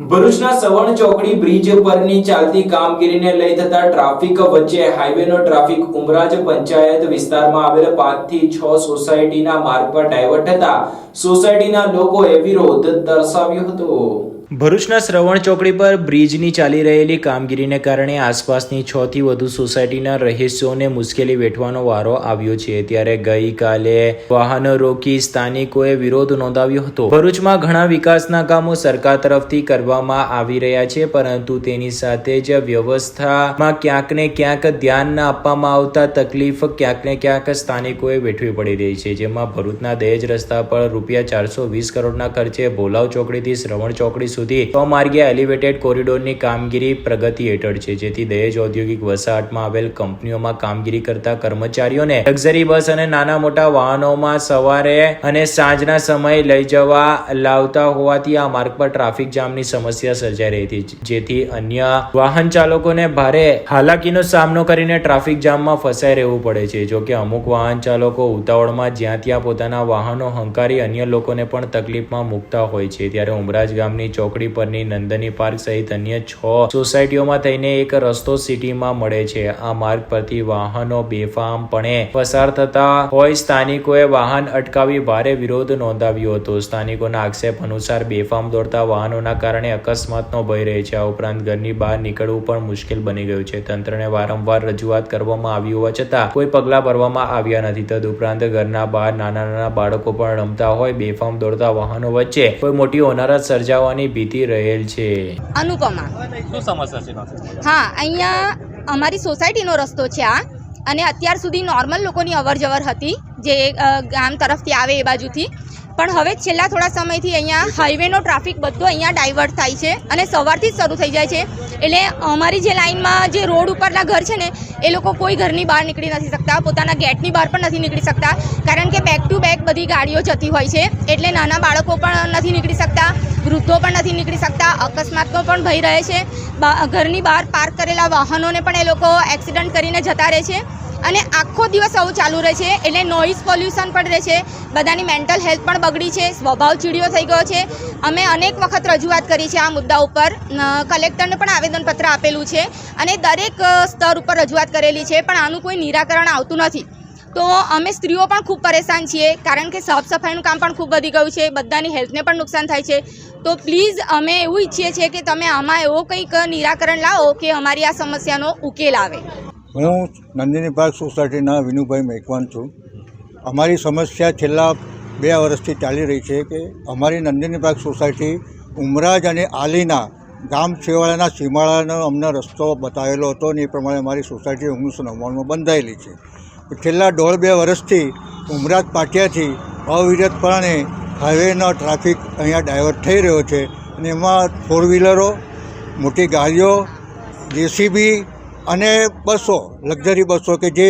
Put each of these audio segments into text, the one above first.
ભરૂચના સવર્ણ ચોકડી બ્રિજ પરની ચાલતી કામગીરીને લઈ થતા ટ્રાફિક વચ્ચે હાઈવેનો ટ્રાફિક ઉમરાજ પંચાયત વિસ્તારમાં આવેલ પાંચથી છ સોસાયટીના માર્ગ પર ડાયવર્ટ થતા સોસાયટીના લોકોએ વિરોધ દર્શાવ્યો હતો. ભરૂચના શ્રવણ ચોકડી પર બ્રિજની ચાલી રહેલી કામગીરીને કારણે આસપાસની છ થી વધુ સોસાયટીના રહીશોને મુશ્કેલી વેઠવાનો વારો આવ્યો છે. ત્યારે ગઈકાલે વાહનો રોકી સ્થાનિકોએ વિરોધ નોંધાવ્યો હતો. ભરૂચમાં ઘણા વિકાસના કામો સરકાર તરફથી કરવામાં આવી રહ્યા છે, પરંતુ તેની સાથે જ વ્યવસ્થામાં ક્યાંક ને ક્યાંક ધ્યાન ન આપવામાં આવતા તકલીફ ક્યાંક ને ક્યાંક સ્થાનિકોએ વેઠવી પડી રહી છે, જેમાં ભરૂચના દહેજ રસ્તા પર રૂપિયા ચારસો વીસ કરોડના ખર્ચે ભોલાવ ચોકડીથી શ્રવણ ચોકડી સુધી માર્ગીય એલિવેટેડ કોરિડોરની કામગીરી પ્રગતિ હેઠળ છે, જેથી દહેજ ઔદ્યોગિક વસાહતમાં આવેલ કંપનીઓમાં કામગીરી કરતા કર્મચારીઓને લક્ઝરી બસ અને નાના મોટા વાહનોમાં સવારે અને સાંજના સમયે લઈ જવા લાવતા હોવાથી આ માર્ગ પર ટ્રાફિક જામની સમસ્યા સર્જાઈ રહી હતી, જેથી અન્ય વાહન ચાલકોને ભારે હાલાકીનો સામનો કરીને ટ્રાફિક જામમાં ફસાઈ રહેવું પડે છે. જોકે અમુક વાહન ચાલકો ઉતાવળમાં જ્યાં ત્યાં પોતાના વાહનો હંકારી અન્ય લોકોને પણ તકલીફમાં મૂકતા હોય છે. ત્યારે ઉમરાજ ગામની ચોકડી પરની નંદની પાર્ક સહિત અન્ય છ સોસાયટીઓમાં થઈને એક રસ્તો સિટીમાં મળે છે. આ માર્ગ પરથી વાહનો બેફામપણે પસાર થતા હોય સ્થાનિકોએ વાહન અટકાવી ભારે વિરોધ નોંધાવ્યો હતો. સ્થાનિકોના આક્ષેપ અનુસાર બેફામ દોડતા વાહનોના કારણે અકસ્માતનો ભય રહે છે. આ ઉપરાંત ઘરની બહાર નીકળવું પણ મુશ્કેલ બની ગયું છે. તંત્રને વારંવાર રજૂઆત કરવામાં આવી હોવા છતાં કોઈ પગલાં ભરવામાં આવ્યા નથી. તદુપરાંત ઘરના બહાર નાના નાના બાળકો પણ રમતા હોય. બેફામ દોડતા વાહનો વચ્ચે કોઈ મોટી હોનારત સર્જાવાની ભીતિ રહેલ છે અનુપમા શું સમસ્યા છે હા અહીંયા અમારી સોસાયટીનો રસ્તો છે આ અને અત્યાર સુધી નોર્મલ લોકોની અવર જવર હતી જે ગામ તરફથી આવે એ બાજુથી. પણ હવે છેલ્લા થોડા સમયથી અહીંયા હાઈવેનો ટ્રાફિક બધો અહીંયા ડાયવર્ટ થાય છે અને સવારથી જ શરૂ થઈ જાય છે. એટલે અમારી જે લાઇનમાં જે રોડ ઉપરના ઘર છે ને, એ લોકો કોઈ ઘરની બહાર નીકળી નથી શકતા, પોતાના ગેટની બહાર પણ નથી નીકળી શકતા, કારણ કે બેક ટુ બેક બધી ગાડીઓ જતી હોય છે, એટલે નાના બાળકો પણ નથી નીકળી શકતા, વૃદ્ધો પણ નથી નીકળી શકતા અકસ્માતનો પણ ભય રહે છે. ઘરની બહાર પાર્ક કરેલા વાહનોને પણ એ લોકો એક્સિડન્ટ કરીને જતા રહે છે. અને આખો દિવસ આવું ચાલુ રહે છે. એટલે નોઇઝ પોલ્યુશન પણ રહે છે. બધાની મેન્ટલ હેલ્થ પણ બગડી છે. સ્વભાવ ચીડિયો થઈ ગયો છે. અમે અનેક વખત રજૂઆત કરી છે આ મુદ્દા ઉપર. કલેક્ટરને પણ આવેદનપત્ર આપેલું છે અને દરેક સ્તર ઉપર રજૂઆત કરેલી છે, પણ આનું કોઈ નિરાકરણ આવતું નથી. તો અમે સ્ત્રીઓ પણ ખૂબ પરેશાન છીએ, કારણ કે સાફ સફાઈનું કામ પણ ખૂબ વધી ગયું છે, બધાની હેલ્થને પણ નુકસાન થાય છે. તો પ્લીઝ અમે એવું ઈચ્છીએ છીએ કે તમે આમાં એવો કંઈક નિરાકરણ લાવો કે અમારી આ સમસ્યાનો ઉકેલ આવે. હું નંદિની પાર્ક સોસાયટીના વિનુભાઈ મેકવાન છું. અમારી સમસ્યા છેલ્લા બે વર્ષથી ચાલી રહી છે કે અમારી નંદિની પાર્ક સોસાયટી ઉમરાજ અને આલીના ગામ છેવાડાના સીમાડાનો અમને રસ્તો બતાવેલો હતો અને એ પ્રમાણે અમારી સોસાયટી ઓગણીસો નવ્વાણુંમાં બંધાયેલી છે. છેલ્લા દોઢ બે વર્ષથી ઉમરાજ પાટિયાથી અવિરતપણે હાઈવેનો ટ્રાફિક અહીંયા ડાયવર્ટ થઈ રહ્યો છે અને એમાં ફોર વ્હીલરો મોટી ગાડીઓ, જેસીબી અને બસો, લક્ઝરી બસો કે જે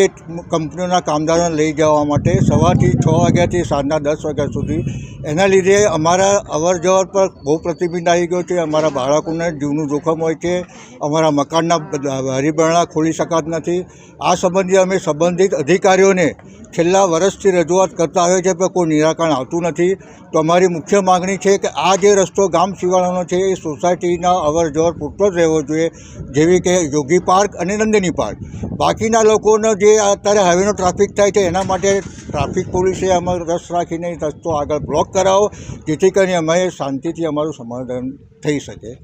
કંપનીઓના કામદારોને લઈ જવા માટે સવારથી છ વાગ્યાથી સાંજના દસ વાગ્યા સુધી, એના લીધે અમારા અવર જવર પર બહુ પ્રતિબિંધ આવી ગયો છે. અમારા બાળકોને જીવનું જોખમ હોય છે. અમારા મકાનના હરિબરણા ખોલી શકાત નથી. આ સંબંધે અમે સંબંધિત અધિકારીઓને છેલ્લા વર્ષથી રજૂઆત કરતા આવ્યા છે પણ કોઈ નિરાકરણ આવતું નથી. તો અમારી મુખ્ય માગણી છે કે આ જે રસ્તો ગામ સિવાળાનો છે એ સોસાયટીના અવર જવર પૂરતો જ રહેવો જોઈએ. જેવી કે યોગી પાર્ક અને નંદિની પાર્ક બાકીના લોકોનો જે અત્યારે હાઈવેનો ટ્રાફિક થાય છે, એના માટે ટ્રાફિક પોલીસે અમારો રસ રાખીને રસ્તો આગળ બ્લોક કરાવો, જેથી કરીને અમે શાંતિથી અમારું સમાધાન થઈ શકે.